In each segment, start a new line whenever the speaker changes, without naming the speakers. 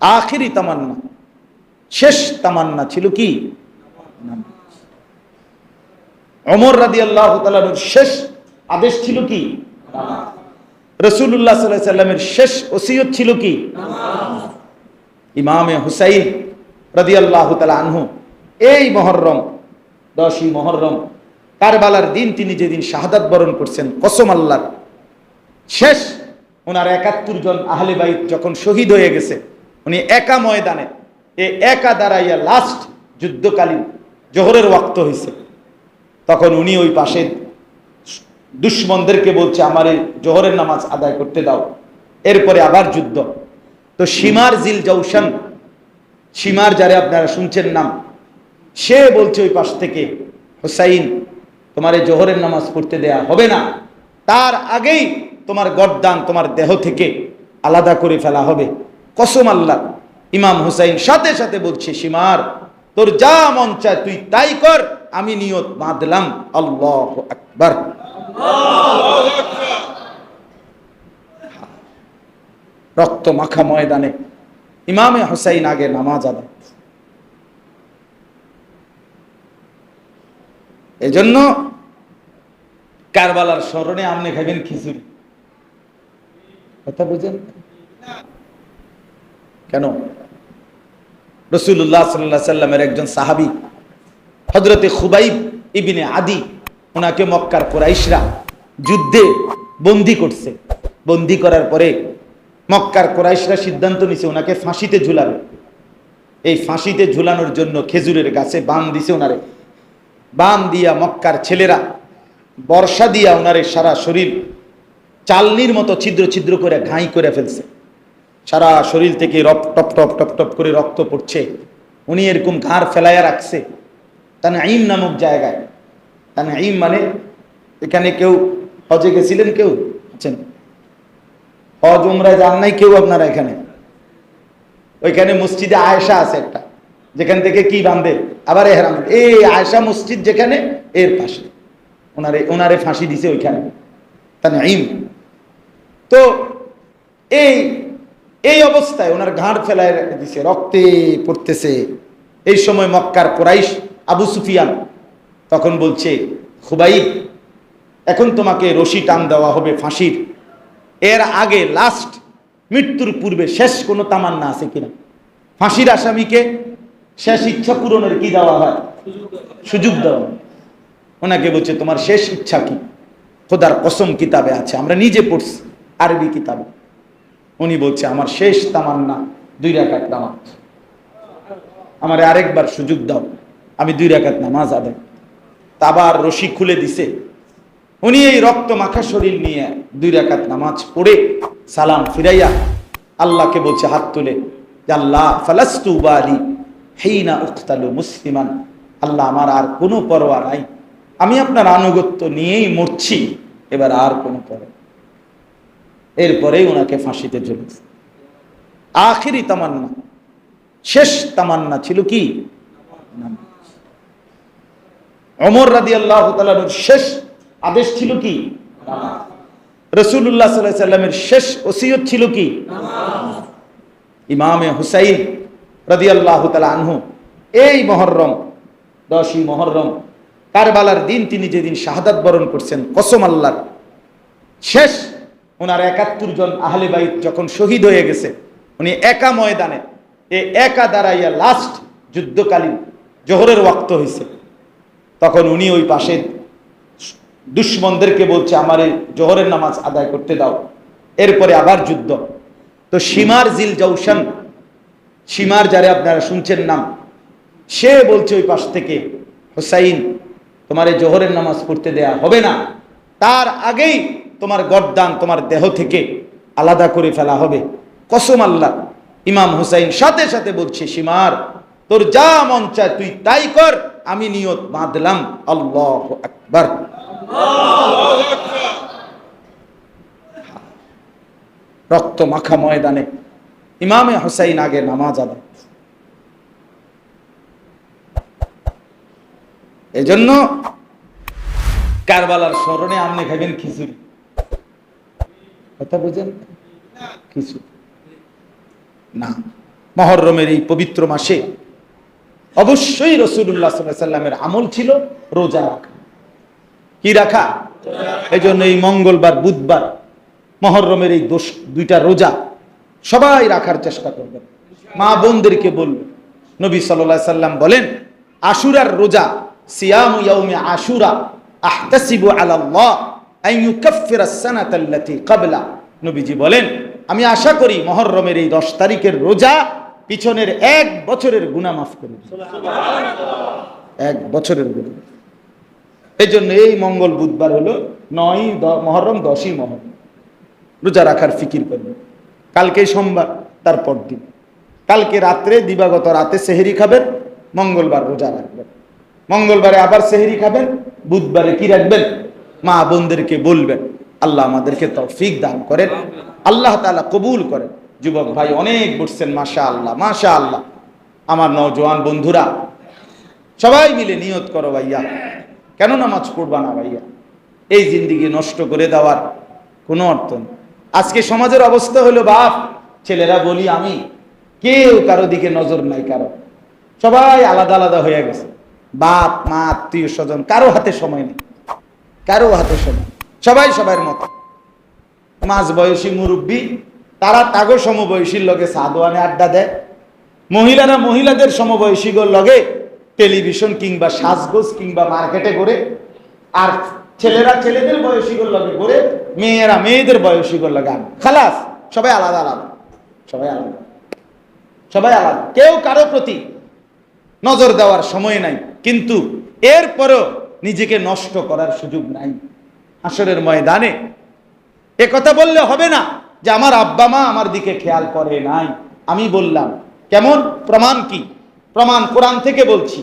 আখিরি তামান্না, শেষ তামান্না ছিল কি? অমর রাদি আল্লাহ শেষ আদেশ ছিল কি? রসুল্লাহ সাল্লামের শেষ ওসিয়ত ছিল কি? ইমামে হুসাইন রাদি আল্লাহ আনহু, এই মহরম, দশই মহরম, কারবালার দিন তিনি যেদিন শাহাদাত বরণ করছেন, কসম আল্লাহর, শেষ, ওনার একাত্তর জন আহলে বাইত যখন শহীদ হয়ে গেছে উনি একা ময়দানে, এ একা দাঁড়াইয়া লাস্ট যুদ্ধকালীন জোহরের ওয়াক্ত হয়েছে তখন উনি ওই পাশে দুশ্মনদেরকে বলছে, আমার এই জোহরের নামাজ আদায় করতে দাও। এরপরে আবার যুদ্ধ। তো সীমার জিল জৌসান সীমার যারে আপনারা শুনছেন নাম, সে বলছে ওই পাশ থেকে, হোসাইন, তোমার এই জোহরের নামাজ পড়তে দেয়া হবে না। তার আগেই তোমার গড্দান তোমার দেহ থেকে আলাদা করে ফেলা হবে। কসম আল্লাহ। ইমাম হুসাইন সাথে সাথে বলছে, সীমার, তোর যা মন চায় তুই তাই কর, আমি নিয়ত বাঁধলাম। আল্লাহ আকবার। রক্ত মাখা ময়দানে ইমামে হুসাইন আগে নামাজ আদায় এজন্য কারবালার স্মরণে আপনি খাবেন খিচুড়ি। কথা বুঝেন? কেন? রসুল্লাহ সাল্লাহ সাল্লামের একজন সাহাবি হজরতে খুবাইব ইবিনে আদি ওনাকে মক্কার কোরাইশরা যুদ্ধে বন্দি করছে। বন্দি করার পরে মক্কার কোরাইশরা সিদ্ধান্ত নিছে ওনাকে ফাঁসিতে ঝুলাবে। এই ফাঁসিতে ঝুলানোর জন্য খেজুরের গাছে বান দিছে ওনারে বান দিয়া মক্কার ছেলেরা বর্ষা দিয়া ওনারে সারা শরীর চালনির মতো ছিদ্র ছিদ্র করে ঘাই করে ফেলছে। সারা শরীর থেকে রপ টপ টপ টপ টপ করে রক্ত পড়ছে। উনি এরকম ঘাড় ফেলাইয়া রাখছে। তান আইম নামক জায়গায়। তান আইম মানে এখানে কেউ হজে গেছিলেন কেউ? আছেন? হজ, উমরা যান নাই কেউ আপনারা এখানে? ওইখানে মসজিদে আয়েশা আছে একটা। যেখান থেকে কি বান্ধে আবার এহরাম। এই আয়েশা মসজিদ যেখানে, এর পাশে। ওনারে ওনারে ফাঁসি দিছে ওইখানে। তান আইম তো এই এই অবস্থায় ওনার ঘাড় ফেলায় রেখে দিছে, রক্তে পড়তেছে। এই সময় মক্কার কোরাইশ আবু সুফিয়ান তখন বলছে, খুবাইব, এখন তোমাকে রশি টান দেওয়া হবে ফাঁসির। এর আগে লাস্ট মৃত্যুর পূর্বে শেষ কোনো তামান্না আছে কিনা? ফাঁসির আসামিকে শেষ ইচ্ছা পূরণের কি দেওয়া হয়? সুযোগ দেওয়া। ওনাকে বলছে, তোমার শেষ ইচ্ছা কি? খোদার কসম কিতাবে আছে, আমরা নিজে পড়ছি আরবি কিতাবে। উনি বলছে, আমার শেষ তামান্না, দুই রাকাত নামাজ। আমার আরেকবার সুযোগ দাও, আমি দুই রাকাত নামাজ আদায়। তা আবার রশি খুলে দিছে। উনি এই রক্ত মাখা শরীর নিয়ে দুই রাকাত নামাজ পড়ে সালাম ফিরাইয়া আল্লাহকে বলছে, হাত তুলে। আল্লাহ মুসলিমান। আল্লাহ, আমার আর কোনো পরোয়া নাই। আমি আপনার আনুগত্য নিয়েই মরছি। এবার আর কোনো পরোয়া এরপরেই ওনাকে ফাঁসিতে ঝুলেছে আখিরি তামান্না, শেষ তামান্না ছিল কি? অমর রাদি আল্লাহ শেষ আদেশ ছিল কি? রসুল্লাহ সাল্লামের শেষ ওসিয়ত ছিল কি? ইমামে হুসাইন রাদি আল্লাহ আনহু। এই মহরম, দশই মহরম, কারবালার দিন তিনি যেদিন শাহাদাত বরণ করছেন, কসম আল্লাহর, শেষ ওনার একাত্তর জন আহলে বাইত যখন শহীদ হয়ে গেছে, উনি একা ময়দানে, এ একা দাঁড়াইয়া লাস্ট যুদ্ধকালীন জোহরের ওয়াক্ত হয়েছে তখন উনি ওই পাশে দুশ্মনদেরকে বলছে, আমার এই জোহরের নামাজ আদায় করতে দাও, এরপরে আবার যুদ্ধ। তো সীমার জিল জৌসান সীমার যারে আপনারা শুনছেন নাম, সে বলছে ওই পাশ থেকে, হোসাইন, তোমার এই জোহরের নামাজ পড়তে দেয়া হবে না। তার আগেই তোমার গড্দান তোমার দেহ থেকে আলাদা করে ফেলা হবে। কসম আল্লাহ, ইমাম হুসাইন সাথে সাথে বলছে, সীমার, তোর যা মন চায় তুই তাই কর, আমি নিয়ত বাঁধলাম। আল্লাহ আকবার। রক্ত মাখা ময়দানে ইমামে হুসাইন আগে নামাজ আদায় এজন্য কারবালার স্মরণে আপনি খাবেন খিচুড়ি। কথা বুঝেন খিচুড়ি না। মহরমের এই পবিত্র মাসে অবশ্যই রসুল্লাহ সাল্লামের আমল ছিল রোজা রাখা। কি রাখা? এই জন্য এই মঙ্গলবার বুধবার মহরমের এই দোষ দুইটা রোজা সবাই রাখার চেষ্টা করবেন। মা বোনদেরকে বলবেন। নবী সাল্লাহ সাল্লাম বলেন আশুরার রোজা সিয়াম ইয়াউমে আশুরা আহতাসিবু আলাল্লাহ। ক্বাবলা নবীজি বলেন আমি আশা করি মহররমের এই 10 তারিখের রোজা পিছনের এক বছরের গুনাহ মাফ করে এক বছরের গুনাহ। এই জন্য এই মঙ্গল বুধবার হলো নয় মহরম দশই মহরম। রোজা রাখার ফিকির করবেন কালকে সোমবার তারপর দিন। কালকে রাত্রে দিবাগত রাতে সেহেরি খাবেন মঙ্গলবার রোজা রাখবেন। মঙ্গলবারে আবার সেহেরি খাবেন বুধবারে কি রাখবেন? মা বোনদেরকে বলবেন, আল্লাহ আমাদেরকে তৌফিক দান করেন, আল্লাহ তাআলা কবুল করেন। যুবক ভাই অনেক বসছেন মাশা আল্লাহ মাশা আল্লাহ আমার নওজোয়ান বন্ধুরা, সবাই মিলে নিয়ত করো ভাইয়া। কেন নামাজ পড়বা না ভাইয়া? এই জিন্দিগি নষ্ট করে দেওয়ার কোনো অর্থ নেই। আজকে সমাজের অবস্থা হলো বাপ, ছেলেরা বলি আমি, কেউ কারও দিকে নজর নাই কারও। সবাই আলাদা আলাদা হয়ে গেছে। বাপ, মা, আত্মীয় স্বজন, কারও হাতে সময় নেই। কারও হাতে সময় সবাই সবার মতো। মাঝ বয়সী মুরব্বী, তারা তাগো সমবয়সীর লগে সাদোয়ানে আড্ডা দেয়। মহিলারা মহিলাদের সমবয়সীগর লগে টেলিভিশন কিংবা সাজগোজ কিংবা মার্কেটে করে আর ছেলেরা ছেলেদের বয়সীগর লগে করে মেয়েরা মেয়েদের বয়সীগর লগে আনে। খালাস, সবাই আলাদা আলাদা। সবাই আলাদা। সবাই আলাদা। কেউ কারও প্রতি নজর দেওয়ার সময় নাই। কিন্তু এরপরও নিজেকে নষ্ট করার সুযোগ নাই। আসরের ময়দানে এ কথা বললে হবে না যে আমার আব্বা মা আমার দিকে খেয়াল করে নাই। আমি বললাম, কেমন? প্রমাণ কি? প্রমাণ কোরআন থেকে বলছি।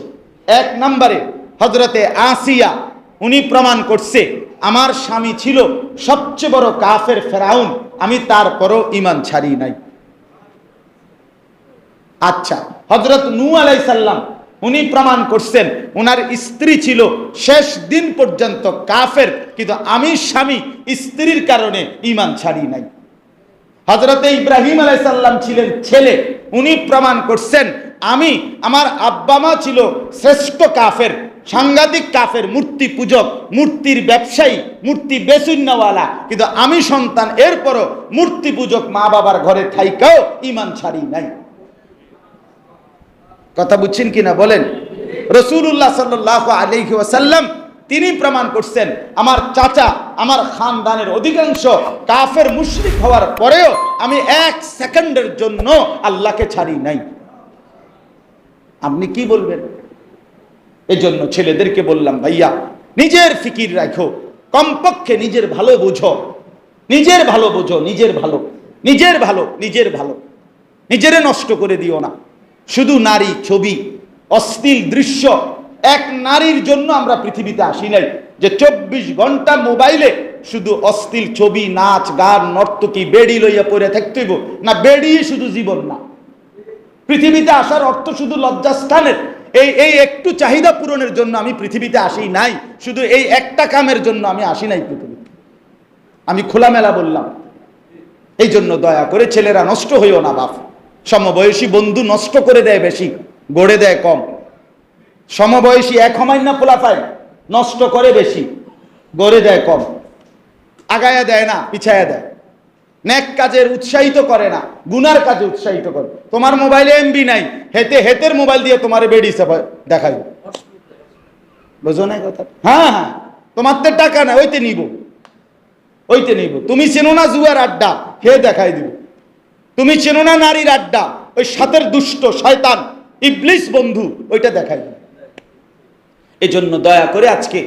এক নম্বরে হজরতে আসিয়া উনি প্রমাণ করছে, আমার স্বামী ছিল সবচেয়ে বড় কাফের ফেরাউন, আমি তারপরও ইমান ছাড়ি নাই। আচ্ছা হজরত নু আলাইসাল্লাম উনি প্রমাণ করছেন ওনার স্ত্রী ছিল শেষ দিন পর্যন্ত কাফের, কিন্তু আমি স্বামী, স্ত্রীর কারণে ইমান ছাড়ি নাই। হজরতে ইব্রাহিম আলাইসাল্লাম ছিলেন ছেলে, উনি প্রমাণ করছেন, আমি, আমার আব্বা মা ছিল শ্রেষ্ঠ কাফের, সাংঘাতিক কাফের, মূর্তি পূজক, মূর্তির ব্যবসায়ী, মূর্তি বেসুন্নাওয়ালা কিন্তু আমি সন্তান, এরপরও মূর্তি পূজক মা বাবার ঘরে থাইকাও ইমান ছাড়ি নাই। কথা বুঝছেন কিনা বলেন? রসুল্লাহ সাল্লাহ আলহি ওয়াসাল্লাম তিনি প্রমাণ করছেন, আমার চাচা, আমার খানদানের অধিকাংশ কাফের মুশরিক হওয়ার পরেও আমি এক সেকেন্ডের জন্য আল্লাহকে ছাড়ি নাই। আপনি কি বলবেন? এই জন্য ছেলেদেরকে বললাম, ভাইয়া, নিজের ফিকির রাখো, কমপক্ষে নিজের ভালো বুঝো, নিজের ভালো বুঝো, নিজের ভালো নিজের ভালো নিজের ভালো, নিজেরে নষ্ট করে দিও না। শুধু নারী ছবি, অশ্লীল দৃশ্য, এক নারীর জন্য আমরা পৃথিবীতে আসি নাই। যে চব্বিশ ঘণ্টা মোবাইলে শুধু অশ্লীল ছবি, নাচ, গান, নর্তকী, বেড়ি লইয়া পড়ে থাকতেইব না, বেড়ি শুধু জীবন না। পৃথিবীতে আসার অর্থ শুধু লজ্জাস্থানের। এই এই একটু চাহিদা পূরণের জন্য আমি পৃথিবীতে আসি নাই। শুধু এই একটা কামের জন্য আমি আসি নাই পৃথিবীতে। আমি খোলামেলা বললাম, এই জন্য দয়া করে ছেলেরা নষ্ট হইও না বাপ। সমবয়সী বন্ধু নষ্ট করে দেয় বেশি, গড়ে দেয় কম। সমবয়সী এক সময় না পোলাফাই নষ্ট করে বেশি, গড়ে দেয় কম। আগায়া দেয় না, পিছায়া দেয়। নেক কাজের উৎসাহিত করে না, গুনার কাজে উৎসাহিত করে। তোমার মোবাইলে এমবি নাই হেতে হেতের মোবাইল দিয়ে তোমার বেডি দেখাই। বোঝো না কথা? হ্যাঁ হ্যাঁ তোমার তো টাকা না ওইতে নিব। ওইতে নিব। তুমি চেনো না জুয়ার আড্ডা, হে দেখাই দিব। তুমি চেনো না নারীর আড্ডা? ওই সাতের দুষ্ট শয়তান। ইবলিস বন্ধু, ওইটা দেখাই। দিব এই জন্য দয়া করে আজকে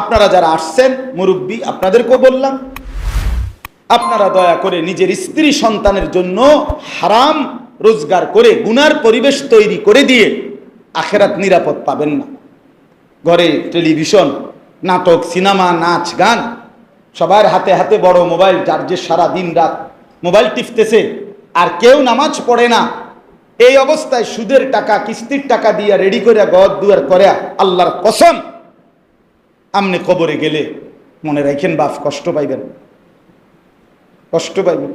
আপনারা যারা আসছেন, মুরব্বী, আপনাদেরকেও বললাম, আপনারা দয়া করে নিজের স্ত্রী সন্তানের জন্য হারাম রোজগার করে, গুনার পরিবেশ তৈরি করে দিয়ে আখেরাত নিরাপদ পাবেন না। ঘরে টেলিভিশন, নাটক, সিনেমা, নাচ, গান, সবার হাতে হাতে বড় মোবাইল, যার যে সারা দিন রাত মোবাইল টিপতেছে আর কেউ নামাজ পড়ে না। এই অবস্থায় সুদের টাকা, কিস্তির টাকা দিয়া রেডি করে গদ দুয়ার করে আল্লাহর কসম, আমনে কবরে গেলে মনে রাখেন বাপ কষ্ট পাইবেন। কষ্ট পাইবেন।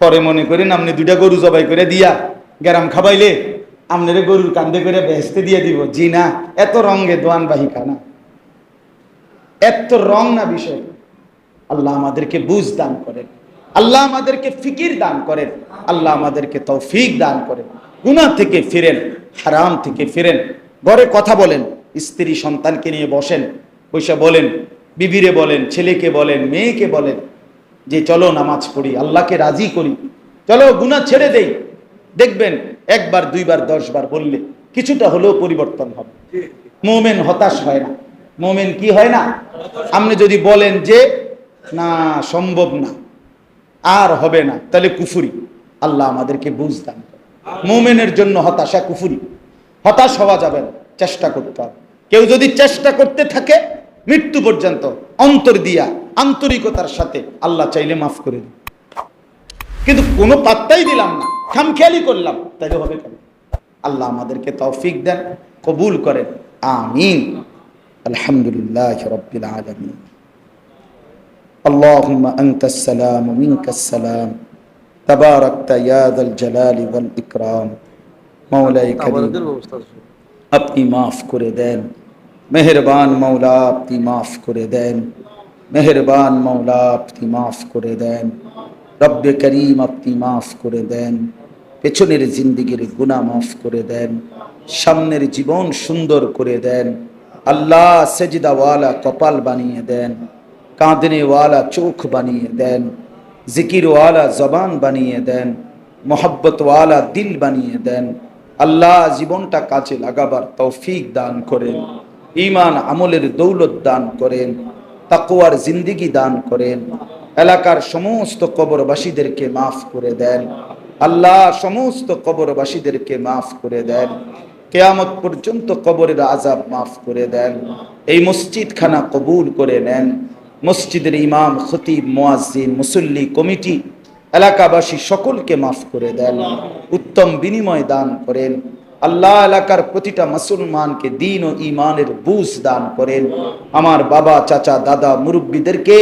পরে মনে করেন আপনি দুইটা গরু জবাই করে দিয়া গ্যারাম খাবাইলে আপনারে গরুর কান্দে করে বেহেস্তে দিয়ে দিব। জি না, এত রঙে দোয়ান বাহি খানা এত রং না বিষয়। আল্লাহ আমাদেরকে বুঝ দান করেন। আল্লাহ আমাদেরকে ফিকির দান করেন। আল্লাহ আমাদেরকে তৌফিক দান করেন। গুনাহ থেকে ফিরেন, হারাম থেকে ফিরেন। ঘরে কথা বলেন, স্ত্রী সন্তানকে নিয়ে বসেন বৈশা বলেন, বিবিরে বলেন, ছেলেকে বলেন, মেয়েকে বলেন, যে চলো নামাজ পড়ি, আল্লাহকে রাজি করি। চলো গুনাহ ছেড়ে দেই। দেখবেন একবার, দুইবার, দশবার বললে কিছুটা হলেও পরিবর্তন হবে। মোমেন হতাশ হয় না। মোমেন কি হয় না? আপনি যদি বলেন যে, না, সম্ভব না। আর হবে না। তাহলে কুফুরি। আল্লাহ আমাদেরকে বুঝ দান মোমেনের জন্য হতাশা, কুফুরি। হতাশ হওয়া যাবে চেষ্টা করতে হবে। কেউ যদি চেষ্টা করতে থাকে, মৃত্যু পর্যন্ত অন্তর দিয়া, আন্তরিকতার সাথে আল্লাহ চাইলে মাফ করে দিন কিন্তু কোনো পাত্তাই দিলাম না। খামখেয়ালি করলাম। তাইলে হবে কেন? আল্লাহ আমাদেরকে তৌফিক দেন, কবুল করেন। আমিন। আলহামদুলিল্লাহ রব্বিল আলামিন। اللهم أنت السلام ومنك السلام تباركت يا ذا الجلال والإكرام مولاي
আমাদের
كريم
ব্যবস্থা আছে
আপনি মাফ করে দেন মেহেরবান মৌলা আপনি মাফ করে দেন মেহেরবান মৌলা আপনি মাফ করে দেন রব্বে করিম আপনি মাফ করে দেন পেছনের জিন্দিগির গুণা মাফ করে দেন সামনের জীবন সুন্দর করে দেন আল্লাহ সেজদাওয়ালা কপাল বানিয়ে দেন কাঁদনেওয়ালা চোখ বানিয়ে দেন জিকিরওয়ালা জবান বানিয়ে দেন মোহব্বতওয়ালা দিল বানিয়ে দেন। আল্লাহ জীবনটা কাজে লাগাবার তৌফিক দান করেন ইমান আমলের দৌলত দান করেন তাকুয়ার জিন্দিগি দান করেন, এলাকার সমস্ত কবরবাসীদেরকে মাফ করে দেন, আল্লাহ সমস্ত কবরবাসীদেরকে মাফ করে দেন, কেয়ামত পর্যন্ত কবরের আজাব মাফ করে দেন, এই মসজিদখানা কবুল করে নেন মসজিদের ইমাম, খতিব, মুয়াজ্জিন, মুসল্লি, কমিটি, এলাকাবাসী সকলকে মাফ করে দেন, উত্তম বিনিময় দান করেন, আল্লাহ এলাকার প্রতিটা মুসলমানকে দিন ও ইমানের বুঝ দান করেন। আমার বাবা, চাচা, দাদা, মুরব্বীদেরকে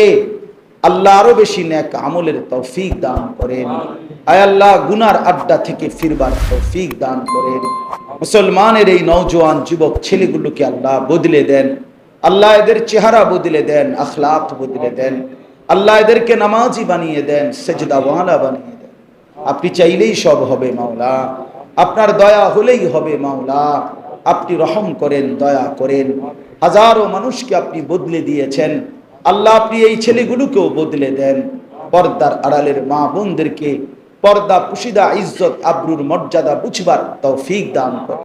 আল্লাহ আরও বেশি ন্যাক আমলের তৌফিক দান করেন। আয় আল্লাহ, গুনার আড্ডা থেকে ফিরবার তৌফিক দান করেন। মুসলমানের এই নওজোয়ান যুবক ছেলেগুলোকে আল্লাহ বদলে দেন। আল্লাহ এদের চেহারা বদলে দেন, আখলাক বদলে দেন। আল্লাহ এদেরকে নামাজি বানিয়ে দেন, সেজদাওয়ালা বানিয়ে দেন। আপনি চাইলেই সব হবে মাওলা, আপনার দয়া হলেই হবে মাওলা। আপনি রহম করেন, দয়া করেন। হাজারো মানুষকে আপনি বদলে দিয়েছেন। আল্লাহ আপনি এই ছেলেগুলোকেও বদলে দেন। পর্দার আড়ালের মা বোনদেরকে পর্দা পুশিদা ইজ্জত, আব্রুর মর্যাদা বুঝবার তৌফিক দান করেন।